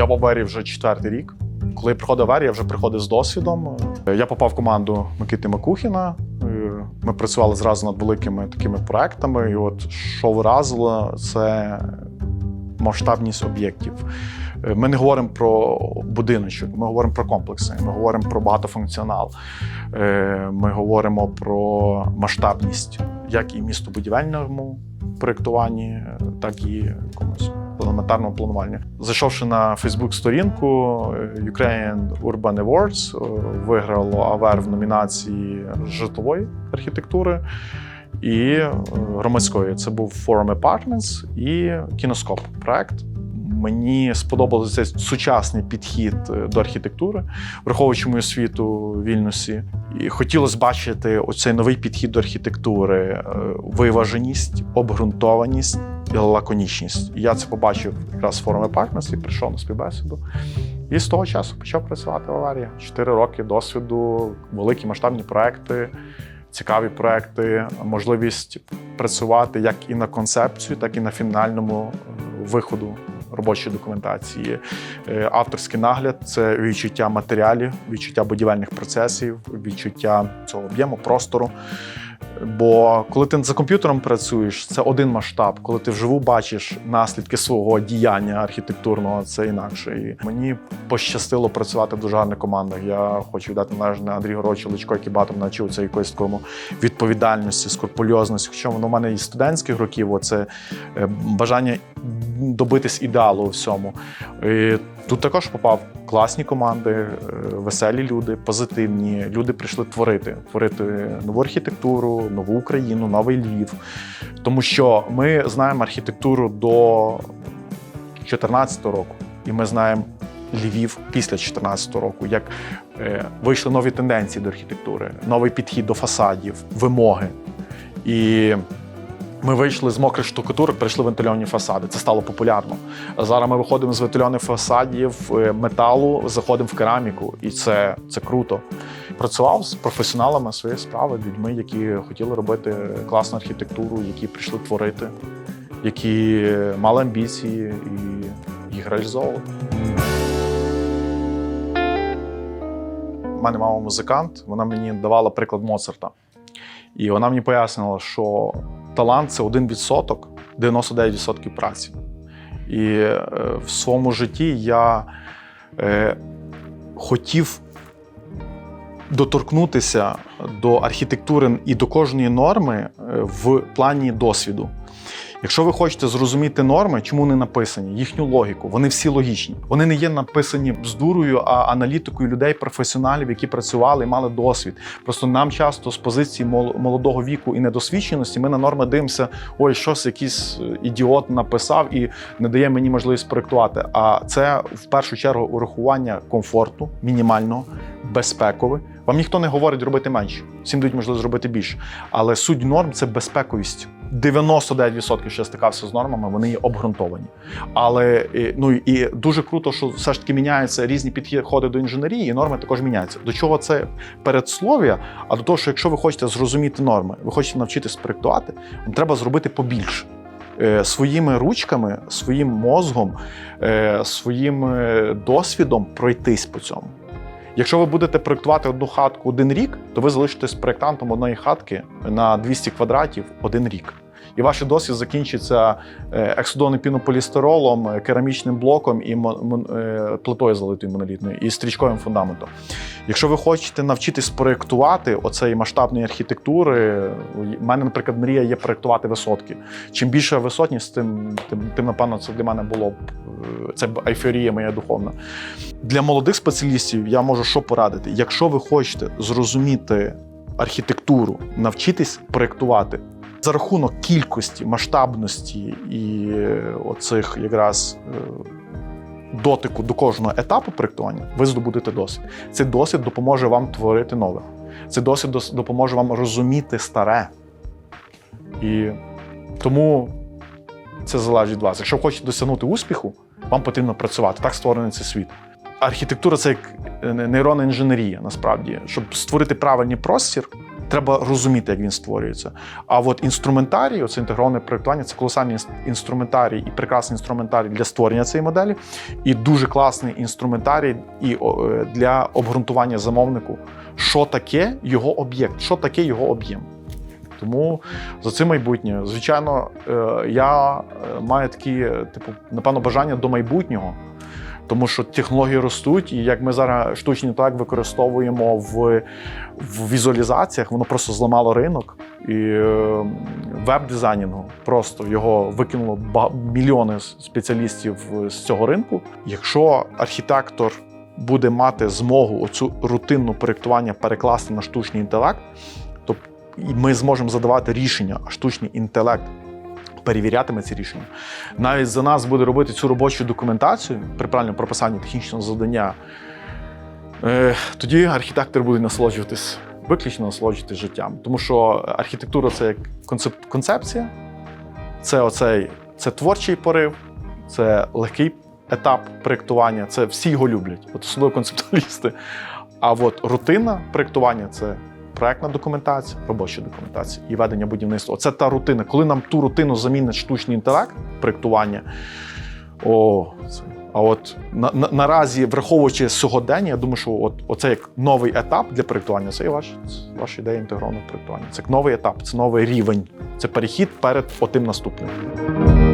Я в Авері вже четвертий рік. Коли я приходив в Авері, я вже приходив з досвідом. Я попав в команду Микити Макухіна. Ми працювали зразу над великими такими проектами. І от що вразило, це масштабність об'єктів. Ми не говоримо про будиночок, ми говоримо про комплекси, ми говоримо про багатофункціонал, Е, ми говоримо про масштабність як і містобудівельному проєктуванні, так і якомусь елементарному планування. Зайшовши на Фейсбук-сторінку Ukraine Ukrainian Urban Awards, е, виграло АВЕР в номінації житлової архітектури і е, громадської. Це був Forum Apartments і кіноскоп проект. Мені сподобався цей сучасний підхід е, до архітектури, враховуючи мою освіту в Вільнюсі. І хотілося бачити оцей новий підхід до архітектури, е, виваженість, обґрунтованість і лаконічність. Я це побачив якраз в форумі Partners прийшов на співбесіду. І з того часу почав працювати в аварії. Чотири роки досвіду, великі масштабні проекти, цікаві проекти, можливість працювати як і на концепцію, так і на фінальному е, виходу робочої документації. Е, Авторський нагляд це відчуття матеріалів, відчуття будівельних процесів, відчуття цього об'єму, простору. Бо коли ти за комп'ютером працюєш, це один масштаб. Коли ти вживу бачиш наслідки свого діяння архітектурного, це інакше. І мені пощастило працювати в дуже гарних командах. Я хочу віддати належне Андрію Горовичу Личко, який багато мене навчив це якоїсь такому відповідальності, скрупульозності. Хоча воно в мене і студентських років, оце е, бажання добитись ідеалу у всьому. І тут також попав класні команди, е, веселі люди, позитивні. Люди прийшли творити, творити нову архітектуру, нову Україну, новий Львів. Тому що ми знаємо архітектуру до 2014 року, і ми знаємо Львів після 2014 року, як е, вийшли нові тенденції до архітектури, новий підхід до фасадів, вимоги. І ми вийшли з мокрих штукатурок, перейшли в вентильовані фасади. Це стало популярно. Зараз ми виходимо з вентильованих фасадів е, металу, заходимо в кераміку, і це, це круто. Працював з професіоналами своєї справи, людьми, які хотіли робити класну архітектуру, які прийшли творити, які мали амбіції і їх реалізовували. У мене мама музикант, вона мені давала приклад Моцарта. І вона мені пояснила, що талант це 1%, 99% праці. І е, в своєму житті я е, хотів доторкнутися до архітектури і до кожної норми е, в плані досвіду. Якщо ви хочете зрозуміти норми, чому вони написані, їхню логіку, вони всі логічні. Вони не є написані бздурою, а аналітикою людей, професіоналів, які працювали і мали досвід. Просто нам часто з позиції мол- молодого віку і недосвідченості ми на норми дивимося, ой, щось якийсь е, ідіот написав і не дає мені можливість проєктувати. А це в першу чергу урахування комфорту, мінімального, безпекове. Вам ніхто не говорить робити менше, всім дають можливість зробити більше. Але суть норм це безпековість. 99% що я стикався з нормами, вони є обґрунтовані. Але ну і дуже круто, що все ж таки міняються різні підходи до інженерії, і норми також міняються. До чого це передслов'я? А до того, що якщо ви хочете зрозуміти норми, ви хочете навчитись проєктувати, вам треба зробити побільше. Е, Своїми ручками, своїм мозгом, е, своїм е, досвідом пройтись по цьому. Якщо ви будете проєктувати одну хатку один рік, то ви залишитесь проєктантом одної хатки на 200 квадратів один рік. І ваш досвід закінчиться е, ексудонним пінополістиролом, е, керамічним блоком і е, плитою залитою монолітною, і стрічковим фундаментом. Якщо ви хочете навчитись проєктувати оцеї масштабної архітектури, у мене, наприклад, мрія є проєктувати висотки. Чим більша висотність, тим, тим, тим напевно, це для мене було б це айфорія моя духовна. Для молодих спеціалістів я можу що порадити. Якщо ви хочете зрозуміти архітектуру, навчитись проєктувати за рахунок кількості, масштабності і е, оцих якраз е, дотику до кожного етапу проєктування, ви здобудете досвід. Цей досвід допоможе вам творити нове. Цей досвід допоможе вам розуміти старе. І тому це залежить від вас. Якщо ви хочете досягнути успіху, вам потрібно працювати. Так створений цей світ. Архітектура це як е, нейронна інженерія, насправді. Щоб створити правильний простір, треба розуміти, як він створюється. А от інструментарій, оце інтегроване проєктування, це колосальний інструментарій і прекрасний інструментарій для створення цієї моделі, і дуже класний інструментарій і е, для обґрунтування замовнику, що таке його об'єкт, що таке його об'єм. Тому за це майбутнє. Звичайно, е, я е, маю такі, типу, напевно, бажання до майбутнього. Тому що технології ростуть, і як ми зараз штучний інтелект використовуємо в, в візуалізаціях, воно просто зламало ринок. І е, веб-дизайнінгу просто його викинуло ба- мільйони спеціалістів з цього ринку. Якщо архітектор буде мати змогу оцю рутинну проєктування перекласти на штучний інтелект, то ми зможемо задавати рішення, а штучний інтелект перевірятиме ці рішення. Навіть за нас буде робити цю робочу документацію при правильному прописанні технічного завдання. Е, тоді архітектор буде насолоджуватись, виключно насолоджуватись життям. Тому що архітектура це як концеп, концепція, це оцей це творчий порив, це легкий етап проєктування. Це всі його люблять, от особливо концептуалісти. А от рутина проєктування це проектна документація, робоча документація і ведення будівництва. Оце та рутина. Коли нам ту рутину замінить штучний інтелект, проєктування, о, це. А от на, на, наразі, враховуючи сьогодення, я думаю, що от оце як новий етап для проєктування, це і ваш, ваша ідея інтегрованого проєктування. Це як новий етап, це новий рівень, це перехід перед отим наступним.